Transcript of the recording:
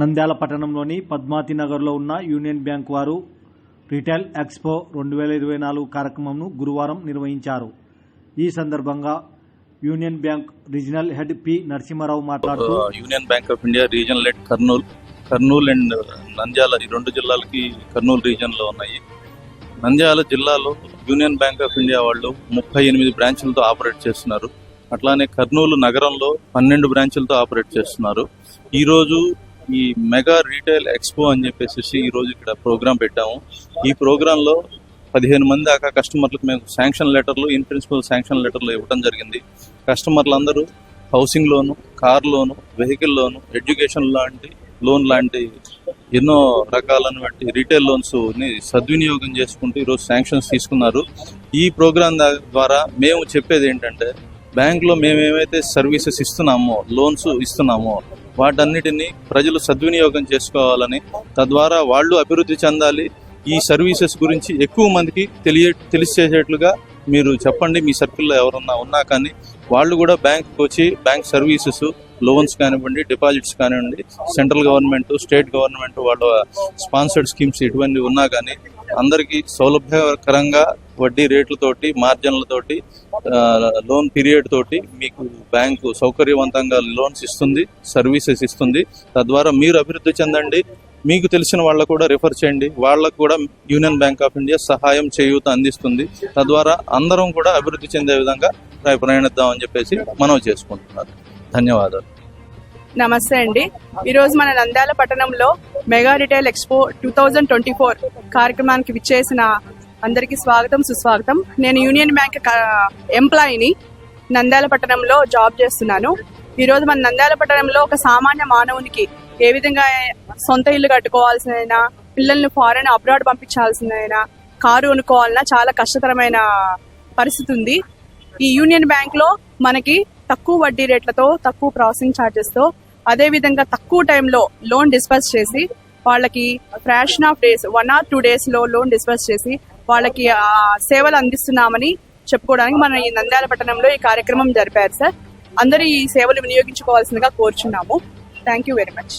నంద్యాల పట్టణంలోని పద్మావతి నగర్లో ఉన్న యూనియన్ బ్యాంక్ వారు రిటైల్ ఎక్స్పో రెండు వేల ఇరవై నాలుగు కార్యక్రమంను గురువారం నిర్వహించారు. ఈ సందర్భంగా Union Bank regional head P Narasimharao మాట్లాడుతూ Union Bank of India regional head Kurnool Kurnool and Nandyal ఈ రెండు జిల్లాలకి కర్నూలు రీజన్లో ఉన్నాయి. నంద్యాల జిల్లాలో యూనియన్ బ్యాంక్ ఆఫ్ ఇండియా వాళ్ళు ముప్పై ఎనిమిది బ్రాంచులతో ఆపరేట్ చేస్తున్నారు. అట్లానే కర్నూలు నగరంలో పన్నెండు బ్రాంచ్లతో ఆపరేట్ చేస్తున్నారు. ఈరోజు ఈ మెగా రీటైల్ ఎక్స్పో అని చెప్పేసి ఈ రోజు ఇక్కడ ప్రోగ్రామ్ పెట్టాము. ఈ ప్రోగ్రామ్లో పదిహేను మంది దాకా కస్టమర్లకు మేము శాంక్షన్ లెటర్లు ఇన్ ప్రిన్సిపల్ శాంక్షన్ లెటర్లు ఇవ్వడం జరిగింది. కస్టమర్లందరూ housing loan car loan vehicle loan education లాంటి లోన్ లాంటి ఎన్నో రకాలైనటువంటి రీటైల్ లోన్స్ని సద్వినియోగం చేసుకుంటూ ఈరోజు శాంక్షన్స్ తీసుకున్నారు. ఈ ప్రోగ్రాం ద్వారా మేము చెప్పేది ఏంటంటే బ్యాంకులో మేమేమైతే మేము ఏమైతే సర్వీసెస్ ఇస్తున్నామో లోన్స్ ఇస్తున్నామో వాటన్నిటిని ప్రజలు సద్వినియోగం చేసుకోవాలని తద్వారా వాళ్ళు అభివృద్ధి చెందాలి. ఈ సర్వీసెస్ గురించి ఎక్కువ మందికి తెలియ తెలిసేసేట్లుగా మీరు చెప్పండి. మీ సర్కిల్లో ఎవరన్నా ఉన్నా కానీ వాళ్ళు కూడా బ్యాంక్కి వచ్చి బ్యాంక్ సర్వీసెస్ లోన్స్ కానివ్వండి డిపాజిట్స్ కానివ్వండి సెంట్రల్ గవర్నమెంట్ స్టేట్ గవర్నమెంట్ వాళ్ళ స్పాన్సర్డ్ స్కీమ్స్ ఇటువంటి ఉన్నా కానీ అందరికీ సౌలభ్యకరంగా వడ్డీ రేట్లతోటి మార్జిన్లతోటి లోన్ పీరియడ్ తోటి మీకు బ్యాంకు సౌకర్యవంతంగా లోన్స్ ఇస్తుంది సర్వీసెస్ ఇస్తుంది. తద్వారా మీరు అభివృద్ధి చెందండి. మీకు తెలిసిన వాళ్ళకు కూడా రిఫర్ చేయండి. వాళ్ళకు కూడా యూనియన్ బ్యాంక్ ఆఫ్ ఇండియా సహాయం చేయూత అందిస్తుంది. తద్వారా అందరం కూడా అభివృద్ధి చెందే విధంగా ప్రయాణిద్దామని చెప్పేసి మనం చేసుకుంటున్నారు ధన్యవాదాలు. నమస్తే అండి. ఈరోజు మన నంద్యాల పట్టణంలో mega retail expo two thousand twenty four కార్యక్రమానికి విచ్చేసిన అందరికీ స్వాగతం సుస్వాగతం. నేను యూనియన్ బ్యాంక్ ఎంప్లాయీని నంద్యాల పట్టణంలో జాబ్ చేస్తున్నాను. ఈరోజు మన నంద్యాల పట్టణంలో ఒక సామాన్య మానవునికి ఏ విధంగా సొంత ఇల్లు కట్టుకోవాల్సిన పిల్లల్ని ఫారెన్ అబ్రాడ్ పంపించాల్సిన కారు కొనుక్కోవాలన్నా చాలా కష్టతరమైన పరిస్థితి ఉంది. ఈ యూనియన్ బ్యాంక్లో మనకి తక్కువ వడ్డీ రేట్లతో తక్కువ ప్రాసెసింగ్ ఛార్జెస్తో తో అదే విధంగా తక్కువ టైంలో లోన్ డిస్పర్స్ చేసి వాళ్ళకి fraction of days one or two డేస్లో లోన్ డిస్పర్స్ చేసి వాళ్ళకి సేవలు అందిస్తున్నామని చెప్పుకోవడానికి మన ఈ నంద్యాల పట్టణంలో ఈ కార్యక్రమం జరిపారు సార్. అందరూ ఈ సేవలు వినియోగించుకోవాల్సిందిగా కోరుచున్నాము. Thank you very much